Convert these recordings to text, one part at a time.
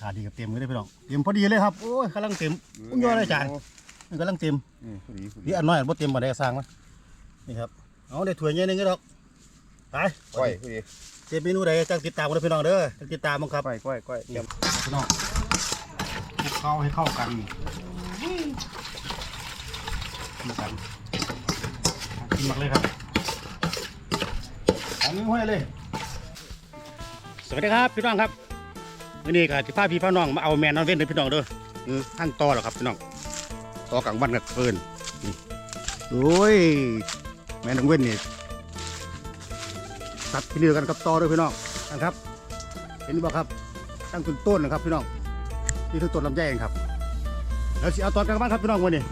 ขาดีกับเต็มเลยเด้อพี่น้องเต็มพอดีเลยครับโอ้ยกำลังเต็มอุ้ยยอดเลยจานมันกำลังเต็มอืมพอดีพอดีนี่อันน้อยบ่เต็มบ่ได้สร้างมันนี่ครับเอาได้ถ้วยใหญ่หนึงก็ดอกไปก้อยพอดีเจ็บเมนูใดจังติดตามกันเด้อพี่น้องเด้อจังติดตามมั้งครับก้อยก้อยก้อยเตรียมพี่น้องคลุกเข้าให้เข้ากันเข้ากันกินหมักเลยครับอันนี้ห้อยเลยสวัสดีครับพี่น้องครับ วันนี้ก็ที่พาพี่พาน้องมาเอาแมนนอนเว้นเลยพี่น้องเด้ออือขั้นต่อแล้วครับพี่น้องต่อกลางวันกับเพิ่นนี่โอ้ยแมนนอนเว้นนี่ตัดที่เดียวกันกับต่อด้วยพี่น้องนะครับ เห็นบ่ครับตั้งต้นต้นนะครับพี่น้องนี่คือต้นลำไยเองครับแล้วสิเอาตอนกลางวันครับพี่น้องวันนี้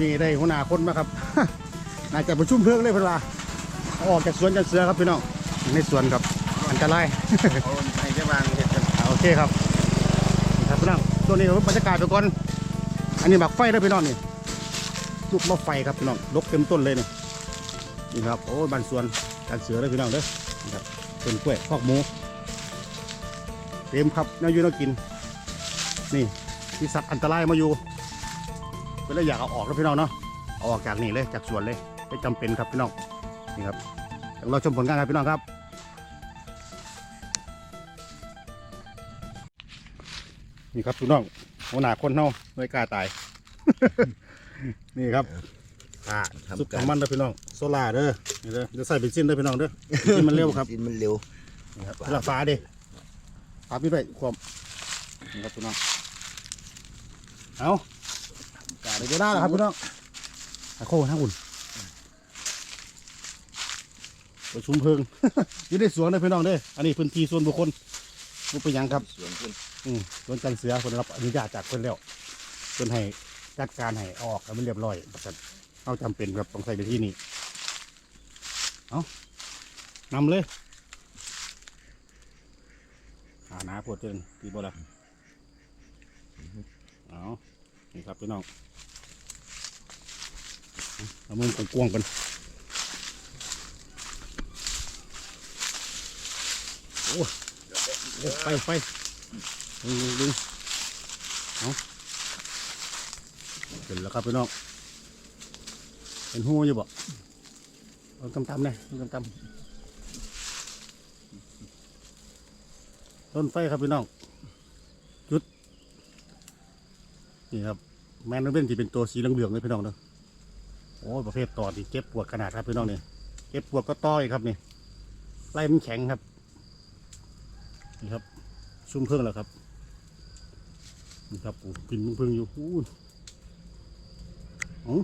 นี่ได้หัวหน้าคนมาครับน่าจะประชุมเพลิงเลยเพิ่นว่าอาออกจากสวนจันเสือครับพี่น้องในสวนครับ อันตรายเอาให้เจ้าวางเห็ดกันอ่าโอเคครับนี่ครับพี่น้องตัวนี้บรรยากาศไปก่อนอันนี้หมักไฟได้อพี่น้องนี่ลูกมะไฟครับพี่น้องลกเต็มต้นเลยนี่นี่ครับโอ้ยบ้านสวนการเสือเลยพี่น้องเด้อนี่ครับต้นกล้วยพอกหมูเต็มครับแนวอยู่แนวกิน นี่ที่สัตว์อันตรายมาอยู่ก็เลยอยากเอาออกแล้วพี่น้องเนาะเอาออกจากนี่เลยจากสวนเลยไม่จำเป็นครับพี่น้องนี่ครับเดี๋ยวเราชมผลงานครับพี่น้องครับ นี่ครับพี่น้องหัวหน้าคนเฮาไม่กล้าตาย นี่ครับอ่าสุดของมันเด้อพี่น้องโซล่าเด้อนี่เด้อเดี๋ยวใส่เบนซินเด้อพี่น้องเด้อเบนซินมันเร็วครับกินมันเร็วนี่ครับเวลาฟ้าเด้ฟ้าพี่ไปความนี่ครับพี่น้องเอากาเดี๋ยวจะได้แล้วครับพี่น้องตะโค้ทั้งอุ่นประชุมเพลิงอยู่ในสวนเลยพี่น้องเด้ออันนี้พื้นที่ส่วนบุคคลบุเป็นหยังครับสวนคุณ อืมสวนจันทร์เสือคนรับอนุญาตจากคนแล้วคนให้จัดการให้ออกแล้วมันเรียบร้อยประกันเอาจำเป็นครับต้องใส่ในที่นี้เอานำเลยหาหนาปวดเตือนตีบอละเอานี่ครับพี่น้องเอามือกวงๆกันโอ้โอ้ไฟไฟ ดึงดึงดึงเอาเห็นแล้วครับพี่น้องเป็นหูอยู่บ่เอาตำๆเลยตำๆต้นไฟครับพี่น้องจุด นี่ครับแมนเบนที่เป็นตัวสีเหลืองๆเลยพี่น้องเนาะโอ้ประเภทต่อที่เจ็บปวดขนาดครับพี่น้องเนี่ยเจ็บปวดก็ต่ออีกครับนี่ไล่มันแข็งครับนี่ครับชุ่มเพิ่งแล้วครับ ครับโอ้กลินมันเพิ่งอยู่อู้อ๋อ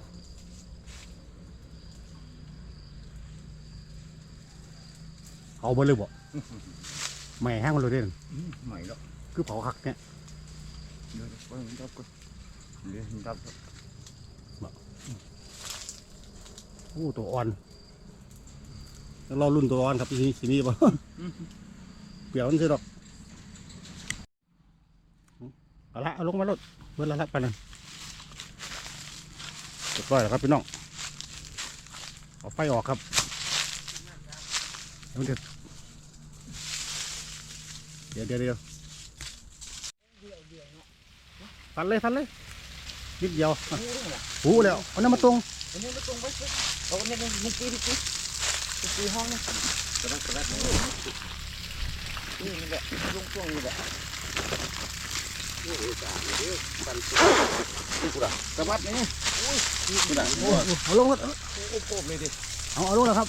เอาไปเลยบ่แม่แห้งมันเลยเด่นใหม่แล้วคือเผาคักเนี่ยเดี๋ยวก้อยมันรับก่อนเดี๋ยวมันรับโอ้ตัวอ่อนแล้วรอรุ่นตัวอ่อนครับที่นี่ที่นี่บ่เปลี่ยวมันสิดอก เอาละเอาลงมาลดเมื่อละละไปนั่นเรียบร้อยแล้วครับพี่น้องเอาไฟออกครับเดี๋ยวเดี๋ยวเดี๋ยวเดี๋ยวเดี๋ยวฟันเลยฟันเลยนิดเดียวอะหูแล้วเอาน้ำมาตรงอันนี้ก็ตรงไปสิเอาเนี่ยเนี่ยเมื่อกี้เมื่อกี้เมื่อกี้ห้องนะกระดักกระดักนี่นี่แหละลุงช่วงนี่แหละ กระบัดนี่กระดักโอ้เอาลงแล้วโอ้โหเลยดิเอาเอาลงแล้วครับ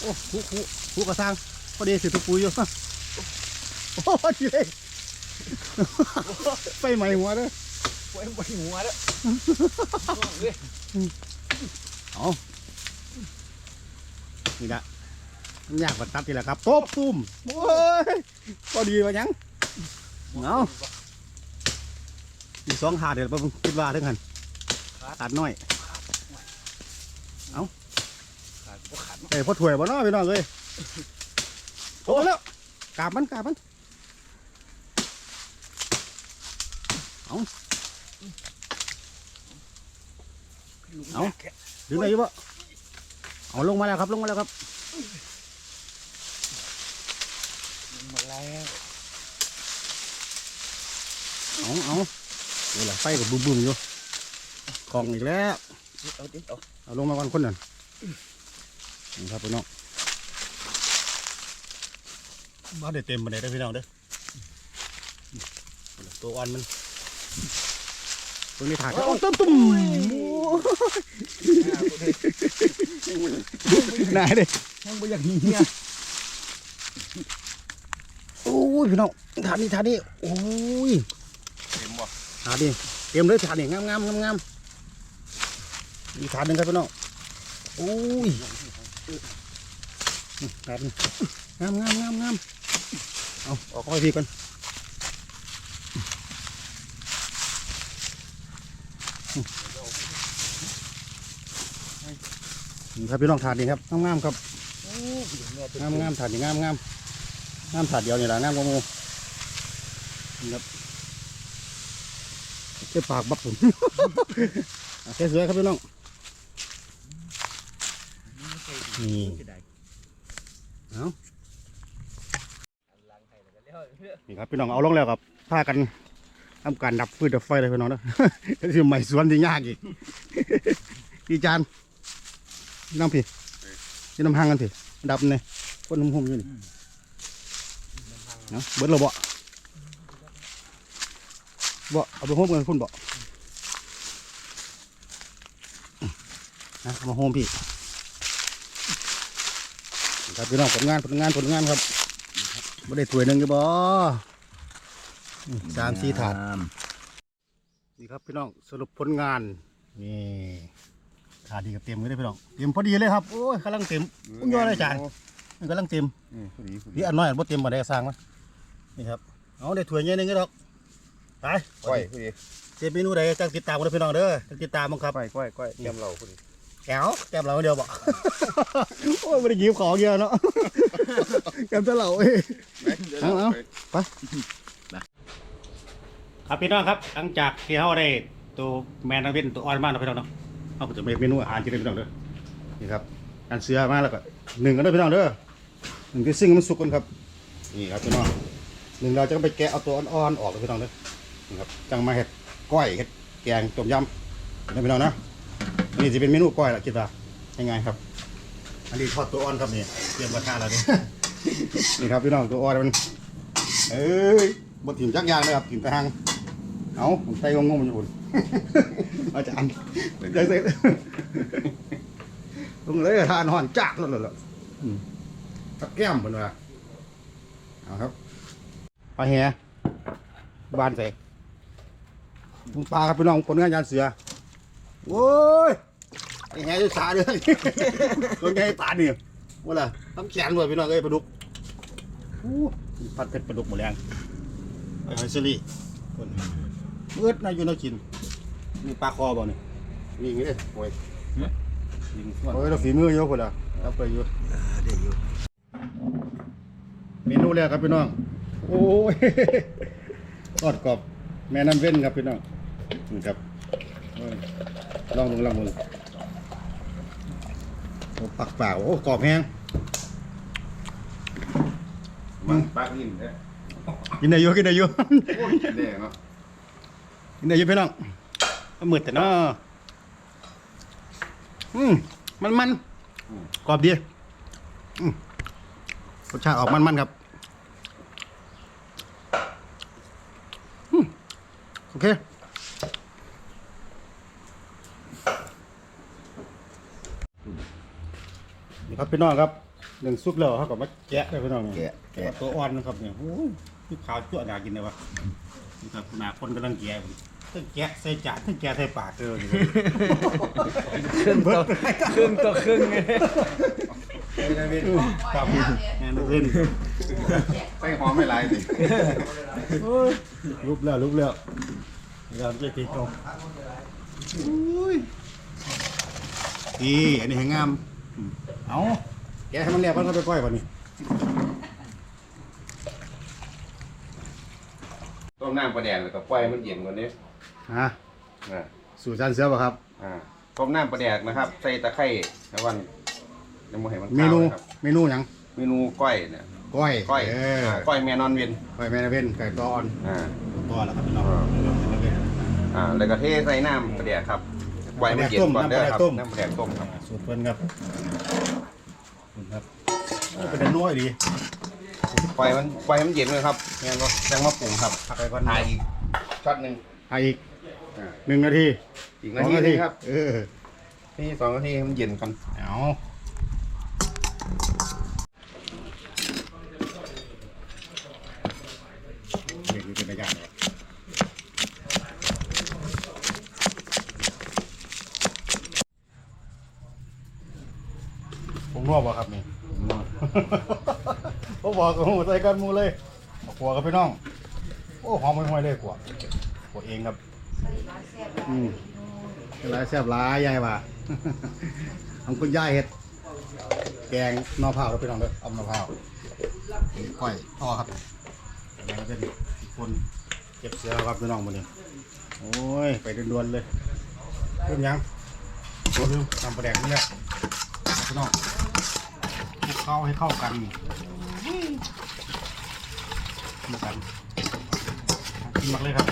โอ้หูหูหูกระซังพอดีสิทุกปุ๋ยอยู่โอ้ดีเลยไปใหม่หัวเด้อไว้ไว้หัวแล้วช่วงเลยเอานี่ละมันยากกว่าตัดนี่แหละครับตบตุ้มโอ้ยพอดีวะยังเอา อีกสองหาเดี๋ยวผมคิดว่าถึงหันตัดน้อยขาดก็ขาดเอ้ยพอถ่วยบ่เนาะพี่น้องเลยโอ้แล้วกาบมันกาบมันเอาดึงได้อยี่บ่เอาลงมาแล้วครับลงมาแล้วครับมาแล้วเอาเอา เดี๋ยวละไฟกับบึ้มบึ้มๆอยู่ของอีกแล้วเอาดิเอาเอาลงมาก่อนคนนั้นนี่ครับพี่น้องบ้านได้เต็มบันไดได้อพี่น้องเด้อตัวอ่อนมันตัวนี้ถ่ายก็ตุ้มตุ้มนายเด้ยังไม่อยากเฮียโอ้ยพี่น้องถาดนี้ถาดนี้โอ้ยเต็มบ่ ถาดนี้เตรียมเลยถาดนี้งามงามงามงามอีกถาดหนึ่งครับพี่น้องโอ้ยถาดงามงามงามงามเอาออกค่อยพี่ก่อนครับพี่น้องถาดนี้ครับงามงามครับงามงามถาดนี่งามงามงามถาดเดียวนี่แหละงามกว่ามูครับ เจ็บปากบับผมอ่เสวยๆครับพี่น้อง นี่เอานี่ครับพี่น้องเอาลงแล้วครับพากันทำการดับฟืนดับไฟเลยพี่น้องนะ ที่ใหม่สวนที่ยากอีก พี่จานพี่น้องพี่พี่น้ำหางกันพี่ดับเนี่ยคนหุ่มอยู่นี่เนาะเบิดเราบ่ บ่เอาไปโฮมกันคุณบ่นะเอามาโฮมพี่นี่ครับพี่น้องผลงานผลงานผลงานครับไม่ได้ถ้วยหนึ่งกี่บ่อืมสามสี่ถาดนี่ครับพี่น้องสรุปผลงานนี่ถาดดีกับเต็มเลยเด้อพี่น้องเต็มพอดีเลยครับโอ้ยกำลังเต็มอุ้ยยอดเลยจานมันกำลังเต็มอืมพอดีพอดีนี่อันน้อยอันบ่เต็มบ่ได้สร้างมันนี่ครับเอาได้ถ้วยใหญ่หนึงก็ดอก ไปก้อยพอดีเจ็บเมนูใดจังติดตามกันเด้อพี่น้องเด้อจังติดตามมั้งครับก้อยก้อยก้อยแกมเราพอดีแก้วแก้มเราเดียวบ่โอ้ยไม่ได้หยิบของเยอะเนาะแก้มแต่เราเอ้ยเอาเอาครับพี่น้องครับหลังจากที่เขาได้ตัวแมนนักเว้นตัวอ่อนมากนะพี่น้องเนาะเขาก็จะเมนูอาหารกินเลยพี่น้องเด้อนี่ครับการเสือมาแล้วก็หนึ่งกันเด้อพี่น้องเด้อหนึ่งที่ซิ่งให้มันสุกกันครับนี่ครับพี่น้องหนึ่งเราจะไปแกะเอาตัวอ่อนๆออกเลยพี่น้องเด้อ ครับจังมาเห็ดก้อยเห็ดแกงต้มยำนะพี่น้องนะนนี่จะเป็นเมนูก้อยละคิดว่ายังไงครับ อันนี้ทอดตัวอ่อนครับนี่เตรียมกระทะแล้วนี่นี่ครับพี่น้องตัวอ่อนมันเอ้ยบนถิ่มจักยางเลยครับถิ่มไปหางเอาผมใส่งงๆมันอยู่อุ่นอาจารย์ใจเสร็จลงเลยทานหอนจากแล้วเหรออืมกับแก้มเหมือนว่าเอาครับไปลาแหบานใส่ลุง ปลาครับพี่น้องคนงานยานเสือโว้ยไอ้แหอยู่สาเด้อคนไงปลาเนี่ยว่าล่ะต้องแขนด้วยพี่น้องเอ้ยปลาดุกอู้พัดเป็นปลาดุกหมดแรงไอ้หอยเซรี่คนเมื่อนายอยู่นากินนี่ปลาคอบ่เนี่ยนี่อย่างงี้เลยโอ้ยยิงส่วนโอ้ยเราฝีมือเยอะคนละรับไปอยู่เดี๋ยวอยู่เมนูแรกครับพี่น้องโอ้ยทอดกรอบแม่น้ำเว้นครับพี่น้อง นี่ครับโอ้ยลองดูลองดูโอ้ปักเปล่าโอ้กรอบแห้งมันปากลิ้นแท้กินได้อยู่กินได้อยู่โอ้ยแดงเนาะกินได้อยู่พี่น้องเอามืดแต่เนาะอืมมันมันกรอบดีอืมรสชาติออกมันมันๆครับอืมโอเค นี่ครับพี่น้องครับหนึ่งซุปแล้วเขาก็มาแกะเลยพี่น้องเนี่ยแกะแกะ ตัวอ่อนนะครับเนี่ยโอ้ยที่ขาวจั่วอยากกินเลยวะนี่ครับหนาคนกำลังแกะผมทั้งแกะใส่จานทั้งแกะใส่ปากเจอนี่ครึ่งตัวครึ่งตัวครึ่งไงครับแอนเล่นใส่หอมไม่หลายสิลุกแล้วลุกแล้วนี่ครับเจ๊ติ๊กตรงอุ้ยนี่อันนี้แหงงามอืม เอาแกะให้มันแหลกมันก็ไปก้อยก่อนนี่ต้มน้ำปลาแดงแล้วก็ปล่อยมันเย็นกว่านี้ฮะอ่าสูตรจานเสือป่ะครับ อ่าต้มน้ำปลาแดกนะครับ ใส่ตะไคร้แล้ววันยังไม่เห็นมันเมนูขาวนะครับเมนูหยังเมนูก้อยเนี่ยก้อยก้อยเออก้อยแม่นอนเวียนก้อยแม่นาเว้นไก่ตอนอ่าตตัวแล้วครับพี่น้องเริ่มเรื่อยอ่า แล้วก็เทใส่น้ำประเดี๋ยวครับ ไว้มันเย็นก่อนเด้อครับน้ำประเดี๋ยวต้มครับๆสูตรเพิ่นครับนี่ครับโอ้เป็นอันน้อยดีปล่อยมันปล่อยมันเย็นเลยครับงั้นก็แจ้งมาปรุงครับพักไปก่อนถ่ายอีกช็อตหนึ่งถ่ายอีกอ่าหนึ่งนาทีอีกนาทีหนึงครับ เออ นี่สองนาทีให้มันเย็นก่อนเอาเด็กนี่เป็นระยะเลย ผมรอบวะครับนี่ ผมบอกกับหมูใส่กันหมูเลยมาขัวกับพี่น้อง โอ้หอมห่วยๆเลยขัวขัวเองครับ อืมเป็นไรแซ่บหลายยายว่ะ ของคุณยายเห็ด แกงหนอเผาเราไปลองเลยเอาหนอเผาก้อยต่อครับแล้วก็เป็นอีกคนเก็บเสือครับพี่น้องมาเนี่ยโอ้ย ไปด่วนๆเลยเริ่มยัง โอ้ลืมทำประแดกนี่แหละพี่น้องคลุก เข้าให้เข้ากันเข้ากันกินมักเลยครับ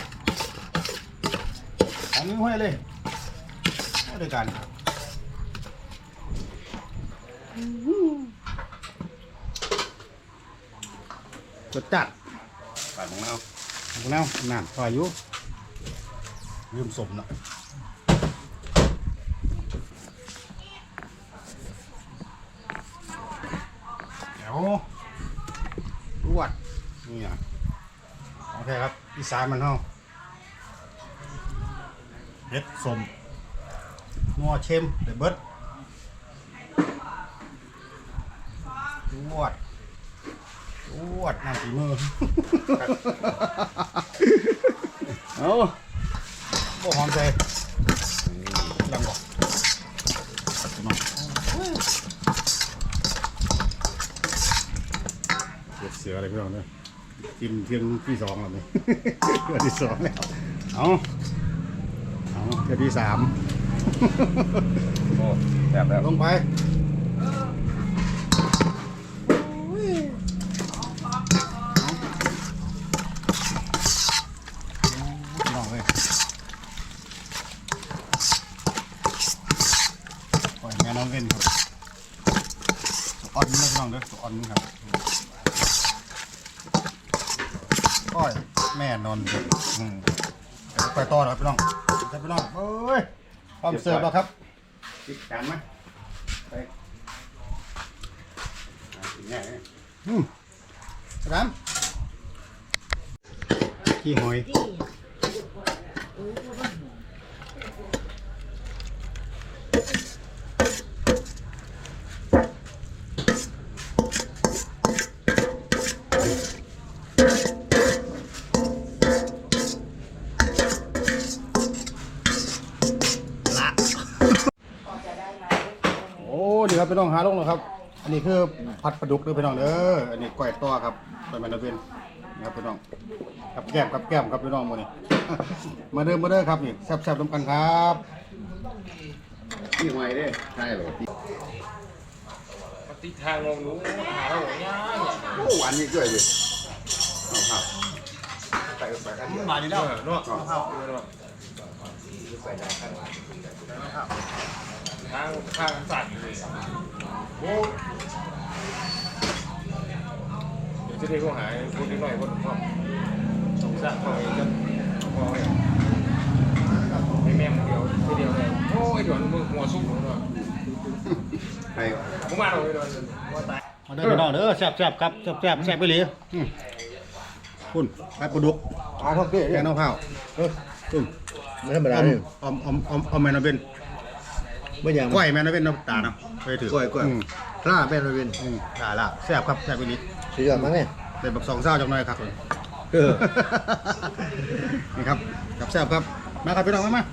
ของนิ้วให้เลยเอาด้วยกันรสจัดปัดของเราของแล้วนานพออายุลืมสมเนาะเดี๋ยวรวดนี่อะโอเคครับอีสานมันเฮาเผ็ดสมนัวเค็มเดือดเบิดรวดรวดน้ำฝีมือเอาบ่หอมใจยังบอกน้องเสียเสืออะไรพี่น้องเนี่ย กินเที่ยงที่สองแล้วนี่เที่ยงที่สองแล้วเอาเอาเที่ยงที่สามโอ้แบบแบบลงไปน้องเลยปล่อยแม่น้องเล่นครับอ่อนนี่นะพี่น้องเด้ออ่อนนี่ครับก้อยแม่นอนเด็กอืมเดี๋ยว ไปต่อแล้วพี่น้องไปพี่น้องเอ้ยพร้อมเสิร์ฟแล้วครับติดจานไหมไปอ่ากินง่ายเลยอืมร้านขี้หอย ครับพี่น้องหาลงแล้วครับ อันนี้คือผัดปลาดุกเด้อพี่น้องเด้ออันนี้ก้อยต่อครับไปมันเป็นนี่ครับพี่น้องกับแก้มกับแก้มครับพี่น้องหมื้นี้ มาเด้อมาเด้อครับนี่แซ่บๆน้ำกันครับพี่หอยเด้ใช่เหรอปฏิทางลงรู้หาเราหัวย่างโอ้หวานนี่ด้วยดิเอาครับใส่ใส่กันเยอะมาดีแล้วเนาะเอาทาง ข้างข้างสั่นเลยโอ้เดี๋ยวจะได้พวกหายพูดนิดหน่อยคนพ่อสงสารพ่อเองก็พ่อให้แม่มึงเดียวทีเดียวเลยโอ้ยเดี๋ยวมึงหัวซุกเนาะใครผมมาเลยเลยว่าตายมาเด้อพี่น้องเด้อแซ่บๆครับแซ่บๆแซ่บไปเลยคุณไปปลาดุกอาเท่าเกี้แกงน้ำข้าวเออตุ้มไม่ธรรมดามเนี่ยอมอมอมอมแมนเอเป็น ไม่อย่างก้อยแมนเอาเป็นน้ำตาลเนาะไปถือกล้วยกล้วยอืมปลาเป็นอะไรเป็นอืมตาละแซ่บครับแซ่บไปเลยสุดยอดมากเนี่ยเป็นแบบสองเศร้าจังหน่อยครับเออ นี่ครับกับแซ่บครับ มาครับพี่น้องมามา